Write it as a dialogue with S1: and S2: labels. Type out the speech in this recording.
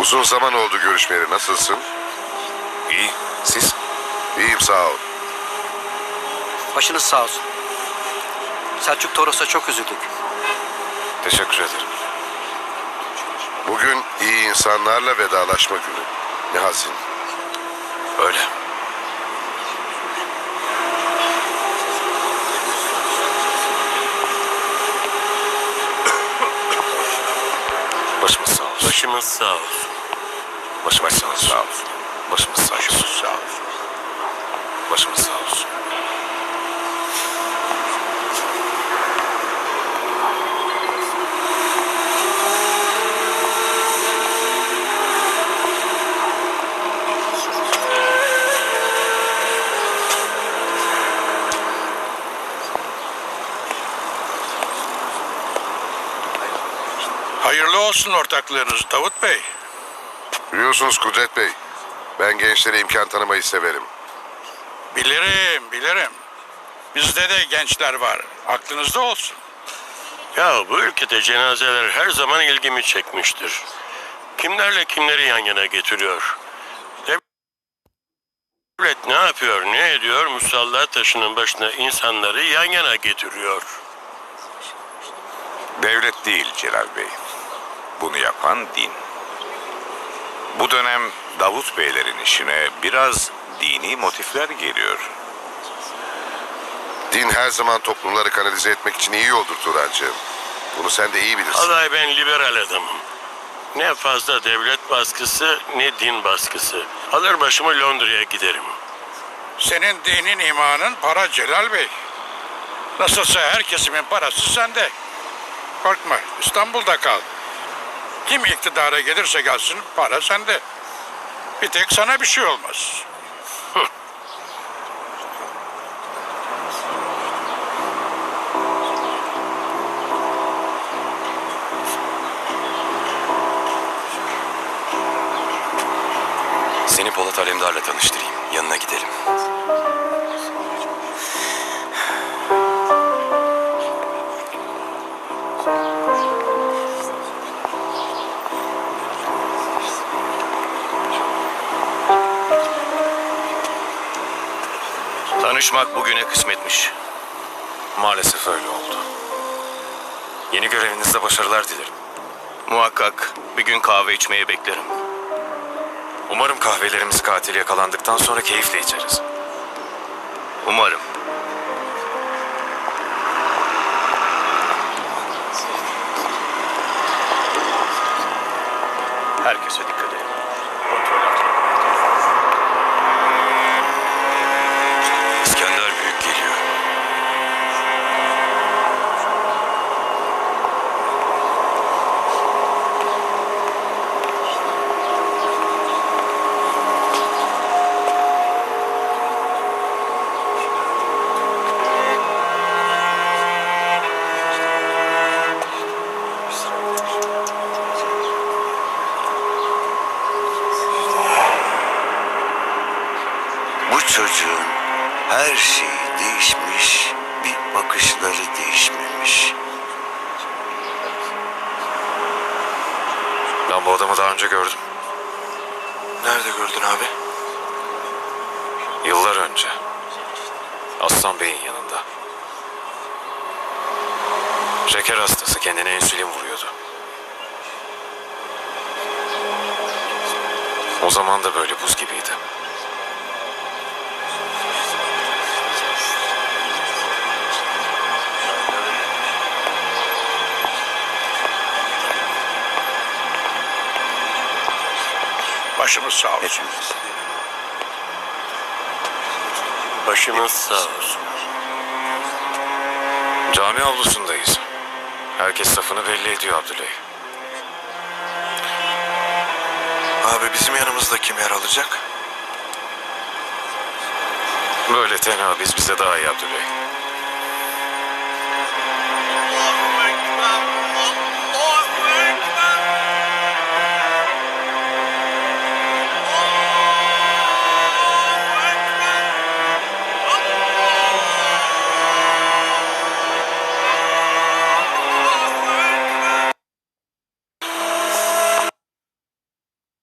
S1: Uzun zaman oldu görüşmeyeli. Nasılsın?
S2: İyi. Siz?
S1: İyiyim sağ ol.
S3: Başınız sağ olsun. Selçuk Toros'a çok üzüldük.
S2: Teşekkür ederim.
S1: Bugün iyi insanlarla vedalaşma günü. Ne hazin.
S2: Öyle. Başımız sağ olsun.
S4: Başımız sağ olsun.
S2: Başımız sağ olsun. Başımız sağ olsun. Sağ olsun. Başımız sağ olsun.
S5: Hayırlı olsun ortaklığınız Davut Bey.
S1: Biliyorsunuz Kudret Bey. Ben gençlere imkan tanımayı severim.
S5: Bilirim, bilirim. Bizde de gençler var. Aklınızda olsun.
S4: Ya bu ülkede cenazeler her zaman ilgimi çekmiştir. Kimlerle kimleri yan yana getiriyor? Devlet ne yapıyor, ne ediyor? Musalla taşının başına insanları yan yana getiriyor.
S2: Devlet değil Celal Bey. Bunu yapan din. Bu dönem Davut Beylerin işine biraz dini motifler geliyor.
S1: Din her zaman toplumları kanalize etmek için iyi yoldur Turancığım. Bunu sen de iyi bilirsin.
S4: Alay ben liberal adamım. Ne fazla devlet baskısı ne din baskısı. Alır başımı Londra'ya giderim.
S5: Senin dinin imanın para Celal Bey. Nasılsa her kesimin parası sende. Korkma, İstanbul'da kal. Kim iktidara gelirse gelsin para sende. Bir tek sana bir şey olmaz.
S2: Seni Polat Alemdar'la tanıştırayım. Yanına gidelim. Tanışmak bugüne kısmetmiş. Maalesef öyle oldu. Yeni görevinizde başarılar dilerim. Muhakkak bir gün kahve içmeye beklerim. Umarım kahvelerimiz katil yakalandıktan sonra keyifle içeriz. Umarım. Herkese dikkat
S6: Bu çocuğun her şeyi değişmiş, bir bakışları değişmemiş.
S2: Ben bu adamı daha önce gördüm.
S6: Nerede gördün abi?
S2: Yıllar önce. Aslan Bey'in yanında. Şeker hastası kendine insülin vuruyordu. O zaman da böyle buz gibiydi.
S5: Başımız sağ olsun.
S4: Başımız sağ olsun.
S2: Cami avlusundayız. Herkes safını belli ediyor Abdüley.
S6: Abi bizim yanımızda kim yer alacak?
S2: Böyle tenha biz bize daha iyi Abdüley.